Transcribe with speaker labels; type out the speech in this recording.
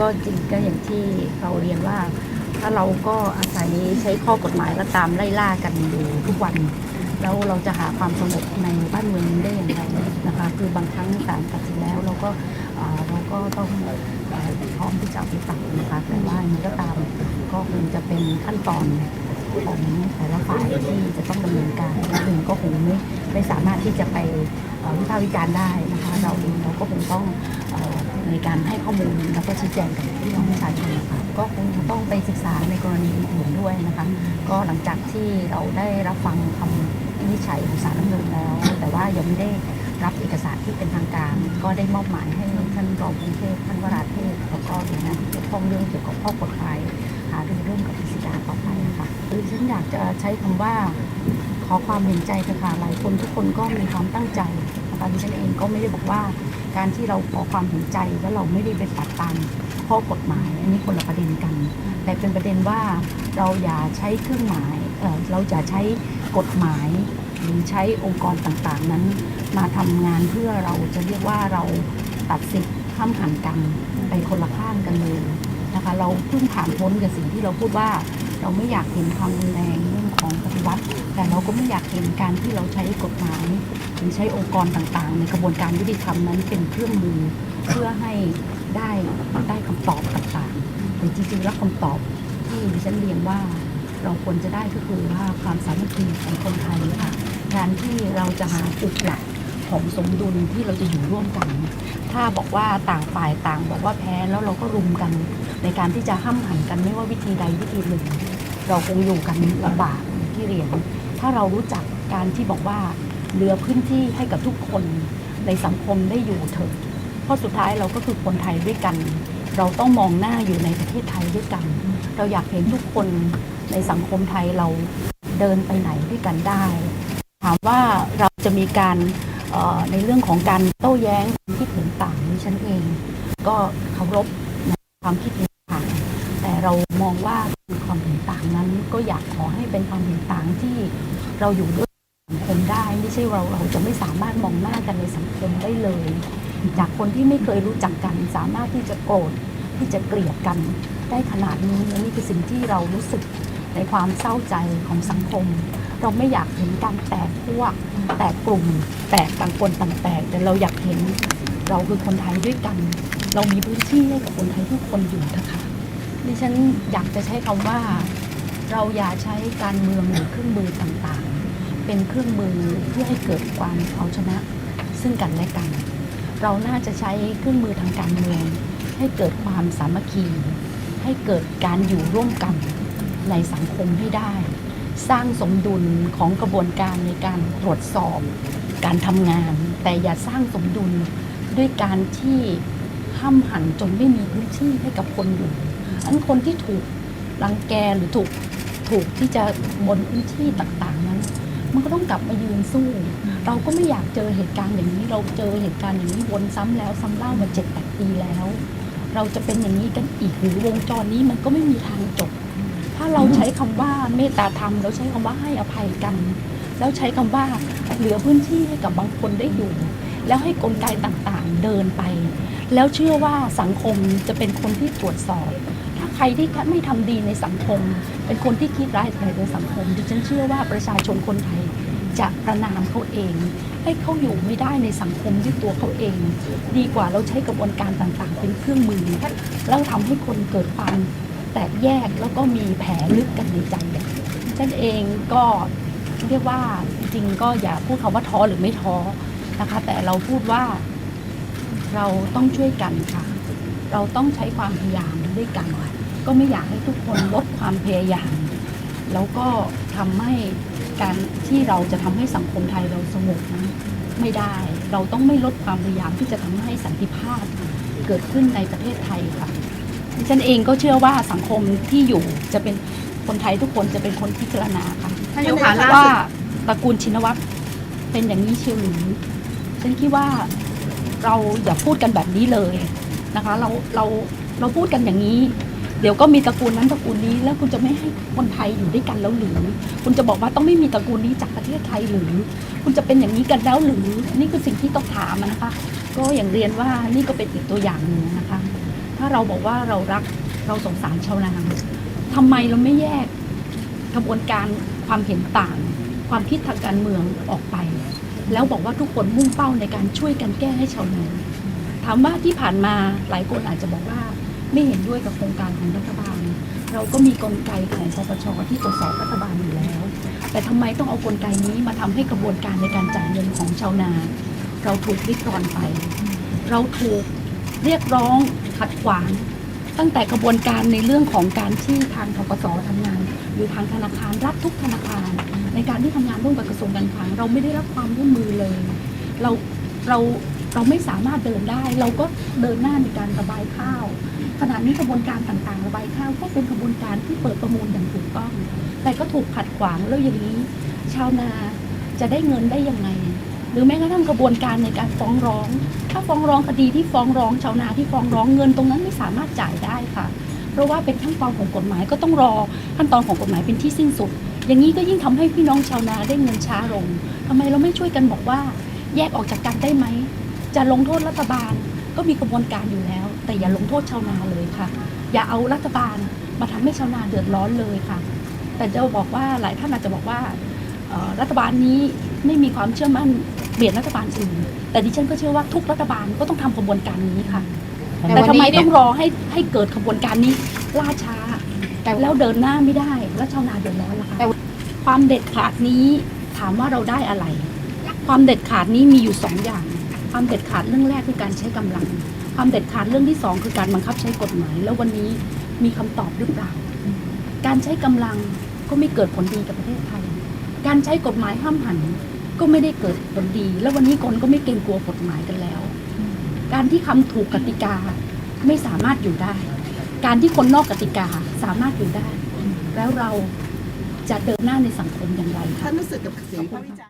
Speaker 1: ก็จริงก็อย่างที่เราเรียนว่า ถ้าเราก็อาศัยใช้ข้อกฎหมายและตามไล่ล่ากันอยู่ทุกวัน แล้วเราจะหาความสงบในบ้านเมืองได้อย่างไรนะคะ คือบางครั้งศาลตัดสินแล้วเราก็เราก็ต้องพร้อมที่จะไปตัดนะคะแต่ว่าอย่างนี้ก็ตามก็คงจะเป็นขั้นตอนของแต่ละฝ่ายที่จะต้องดำเนินการและหนึ่งก็คงไม่ไม่สามารถที่จะไปวิพากษ์วิจารณ์ได้นะคะ เราเองเราก็คงต้องเในการให้ข้อมูลแล้วก็ชี้แจงกับพี่น้องประชาชนนะคะก็คงจะต้องไปศึกษาในกรณีอื่นด้วยนะคะก็หลังจากที่เราได้รับฟังคำวินิจฉัยของศาลรัฐธรรมนูญแล้ว แต่ว่ายังไม่ได้รับเอกสารที่เป็นทางการ ก็ได้มอบหมายให้ท่านรองกรุงเทพท่านวราเทพแล้วก็หน่วยงานที่เกี่ยวข้องเรื่องเกี่ยวกับข้อกฎหมายหารือเรื่องกับพิสิดาต่อไปนะคะคือฉันอยากจะใช้คำว่าขอความเห็นใจค่ะหลายคนทุกคนก็มีความตั้งใจนะคะดิฉันเองก็ไม่ได้บอกว่า การที่เราขอความเห็นใจแล้วเราไม่ได้ไปตัดตามข้อกฎหมาย อันนี้คนละประเด็นกัน แต่เป็นประเด็นว่าเราอย่าใช้เครื่องหมายเอ่อเราอย่าใช้กฎหมายหรือใช้องค์กรต่างๆนั้น มาทำงานเพื่อเราจะเรียกว่าเราตัดสิทธิ์ห้ามหันกันไปคนละข้างกันเลยนะคะเราเพิ่งผ่านพ้นกับสิ่งที่เราพูดว่า เราไม่อยากเห็นความรุนแรงเรื่องของปฏิวัติ แต่เราก็ไม่อยากเห็นการที่เราใช้กฎหมายหรือใช้องค์กรต่างๆ ในกระบวนการยุติธรรมนั้นเป็นเครื่องมือเพื่อให้ได้ได้คำตอบต่างๆแต่จริงๆแล้วคำตอบที่ดิฉันเรียนว่าเราควรจะได้ก็คือว่าความสามัคคีของคนไทยค่ะการที่เราจะหาจุดหลักของสมดุลที่เราจะอยู่ร่วมกัน ถ้าบอกว่าต่างฝ่ายต่างบอกว่าแพ้แล้วเราก็รุมกัน ในการที่จะห้ามหันกันไม่ว่าวิธีใดวิธีหนึ่ง เราคงอยู่กันลำบากที่เรียน ถ้าเรารู้จักการที่บอกว่าเหลือพื้นที่ให้กับทุกคนในสังคมได้อยู่เถอะเพราะสุดท้ายเราก็คือคนไทยด้วยกัน เราต้องมองหน้าอยู่ในประเทศไทยด้วยกัน เราอยากเห็นทุกคนในสังคมไทยเราเดินไปไหนด้วยกันได้ ถามว่าเราจะมีการในเรื่องของการโต้แย้งความคิดเห็นต่างดิฉันเอง ก็เคารพความคิดเห็น เรามองว่าความเห็นต่างนั้น ก็อยากขอให้เป็นความเห็นต่างที่เราอยู่ด้วยสังคมได้ไม่ใช่เราเราจะไม่สามารถมองหน้ากันในสังคมได้เลย จากคนที่ไม่เคยรู้จักกัน สามารถที่จะโกรธที่จะเกลียดกันได้ขนาดนี้นี่คือสิ่งที่เรารู้สึกในความเศร้าใจของสังคม เราไม่อยากเห็นการแตกพวก แตกกลุ่ม แตกต่างคนต่างแตกแต่เราอยากเห็นเราคือคนไทยด้วยกัน เรามีพื้นที่ให้กับคนไทยทุกคนอยู่นะคะ ดิฉันอยากจะใช้คำว่า เราอย่าใช้การเมืองหรือเครื่องมือต่างๆ เป็นเครื่องมือเพื่อให้เกิดความเอาชนะ ซึ่งกันและกัน เราน่าจะใช้เครื่องมือทางการเมือง ให้เกิดความสามัคคี ให้เกิดการอยู่ร่วมกันในสังคมให้ได้ สร้างสมดุลของกระบวนการในการตรวจสอบ การทำงาน แต่อย่าสร้างสมดุลด้วยการที่ห้ามหันจนไม่มีพื้นที่ให้กับคนอยู่ อันคนที่ถูกรังแกหรือถูกถูกที่จะบนพื้นที่ต่างๆนั้น มันก็ต้องกลับมายืนสู้ เราก็ไม่อยากเจอเหตุการณ์อย่างนี้ เราเจอเหตุการณ์อย่างนี้วนซ้ำแล้วซ้ำเล่ามาเจ็ดแปดปีแล้ว เราจะเป็นอย่างนี้กันอีกหรือวงจรนี้มันก็ไม่มีทางจบ ถ้าเราใช้คำว่าเมตตาธรรม เราใช้คำว่าให้อภัยกัน แล้วใช้คำว่าเหลือพื้นที่ให้กับบางคนได้อยู่ แล้วให้กลไกต่างๆเดินไป แล้วเชื่อว่าสังคมจะเป็นคนที่ตรวจสอบ ถ้าใครที่ไม่ทำดีในสังคม เป็นคนที่คิดร้ายใส่ในสังคมดิฉันเชื่อว่าประชาชนคนไทยจะประนามเขาเอง ให้เขาอยู่ไม่ได้ในสังคมด้วยตัวเขาเอง ดีกว่าเราใช้กระบวนการต่างๆ เป็นเครื่องมือแล้วทำให้คนเกิดความแตกแยกแล้วก็มีแผลลึกกันในใจฉันเองก็เรียกว่าจริงก็อย่าพูดคำว่าท้อหรือไม่ท้อ นะคะ แต่เราพูดว่าเราต้องช่วยกันค่ะ เราต้องใช้ความพยายามด้วยกันก็ไม่อยากให้ทุกคนลดความพยายาม แล้วก็ทำให้การที่เราจะทำให้สังคมไทยเราสงบนั้นไม่ได้ เราต้องไม่ลดความพยายามที่จะทำให้สันติภาพเกิดขึ้นในประเทศไทยค่ะดิฉันเองก็เชื่อว่าสังคมที่อยู่จะเป็นคนไทยทุกคนจะเป็นคนพิจารณาค่ะ
Speaker 2: ท่านนายกคะล่าสุด
Speaker 1: ว่าตระกูลชินวัตรเป็นอย่างนี้เชียวหรือ ฉันคิดว่าเราอย่าพูดกันแบบนี้เลยนะคะ เราเราเราพูดกันอย่างนี้ เดี๋ยวก็มีตระกูลนั้นตระกูลนี้ แล้วคุณจะไม่ให้คนไทยอยู่ด้วยกันแล้วหรือ คุณจะบอกว่าต้องไม่มีตระกูลนี้จากประเทศไทยหรือ คุณจะเป็นอย่างนี้กันแล้วหรือนี่คือสิ่งที่ต้องถามนะคะ ก็อย่างเรียนว่านี่ก็เป็นอีกตัวอย่างหนึ่งนะคะถถ้าเราบอกว่าเรารักเราสงสารชาวนาทำไมเราไม่แยกกระบวนการความเห็นต่าง ความคิดทางการเมืองออกไป แล้วบอกว่าทุกคนมุ่งเป้าในการช่วยกันแก้ให้ชาวนาถามว่าที่ผ่านมาหลายคนอาจจะบอกว่าไม่เห็นด้วยกับโครงการของรัฐบาล เราก็มีกลไกของปปชที่ตรวจสอบรัฐบาลอยู่แล้ว แต่ทำไมต้องเอากลไกนี้มาทำให้กระบวนการในการจ่ายเงินของชาวนา เราถูกริดรอนไป เราถูกเรียกร้องขัดขวาง ตั้งแต่กระบวนการในเรื่องของการที่ทางทกสทำงาน หรือทางธนาคารรัฐทุกธนาคาร ในการที่ทำงานร่วมกับกระทรวงการคลัง เราไม่ได้รับความร่วมมือเลย เราเราเราไม่สามารถเดินได้ เราก็เดินหน้าในการระบายข้าวขณะนี้กระบวนการต่างๆ ระบายข้าวก็เป็นกระบวนการที่เปิดประมูลอย่างถูกต้อง แต่ก็ถูกขัดขวางแล้วอย่างนี้ ชาวนาจะได้เงินได้ยังไง หรือแม้กระทั่งกระบวนการในการฟ้องร้อง ถ้าฟ้องร้องคดีที่ฟ้องร้อง ชาวนาที่ฟ้องร้องเงินตรงนั้นไม่สามารถจ่ายได้ค่ะ เพราะว่าเป็นขั้นตอนของกฎหมายก็ต้องรอขั้นตอนของกฎหมายเป็นที่สิ้นสุด อย่างนี้ก็ยิ่งทำให้พี่น้องชาวนาได้เงินช้าลงทำไมเราไม่ช่วยกันบอกว่า แยกออกจากกันได้ไหม จะลงโทษรัฐบาลก็มีกระบวนการอยู่แล้ว แต่อย่าลงโทษชาวนาเลยค่ะ อย่าเอารัฐบาลมาทำให้ชาวนาเดือดร้อนเลยค่ะ แต่จะบอกว่าหลายท่านอาจจะบอกว่ารัฐบาลนี้ไม่มีความเชื่อมั่นเปลี่ยนรัฐบาลอื่นแต่ดิฉันก็เชื่อว่าทุกรัฐบาลก็ต้องทำกระบวนการนี้ค่ะ
Speaker 2: แต่
Speaker 1: ทำไมต้องรอให้ให้เกิดขบวนการนี้ล่าช้า
Speaker 2: แต่
Speaker 1: แล้วเดินหน้าไม่ได้ แล้วชาวนาเดือดร้อนล่ะคะ
Speaker 2: แต่
Speaker 1: ความเด็ดขาดนี้ถามว่าเราได้อะไร ความเด็ดขาดนี้มีอยู่สองอย่าง ความเด็ดขาดเรื่องแรกคือการใช้กำลัง ความเด็ดขาดเรื่องที่สองคือการบังคับใช้กฎหมาย แล้ววันนี้มีคำตอบหรือเปล่า การใช้กำลังก็ไม่เกิดผลดีกับประเทศไทย การใช้กฎหมายห้ามหันก็ไม่ได้เกิดผลดี แล้ววันนี้คนก็ไม่เกรงกลัวกฎหมายกันแล้ว การที่คำถูกกติกาไม่สามารถอยู่ได้ การที่คนนอกกติกาสามารถอยู่ได้ แล้วเราจะเดินหน้าในสังคมอย่างไรคะ
Speaker 3: ท่านรู้สึกกับเสียงวิพากษ์วิจารณ์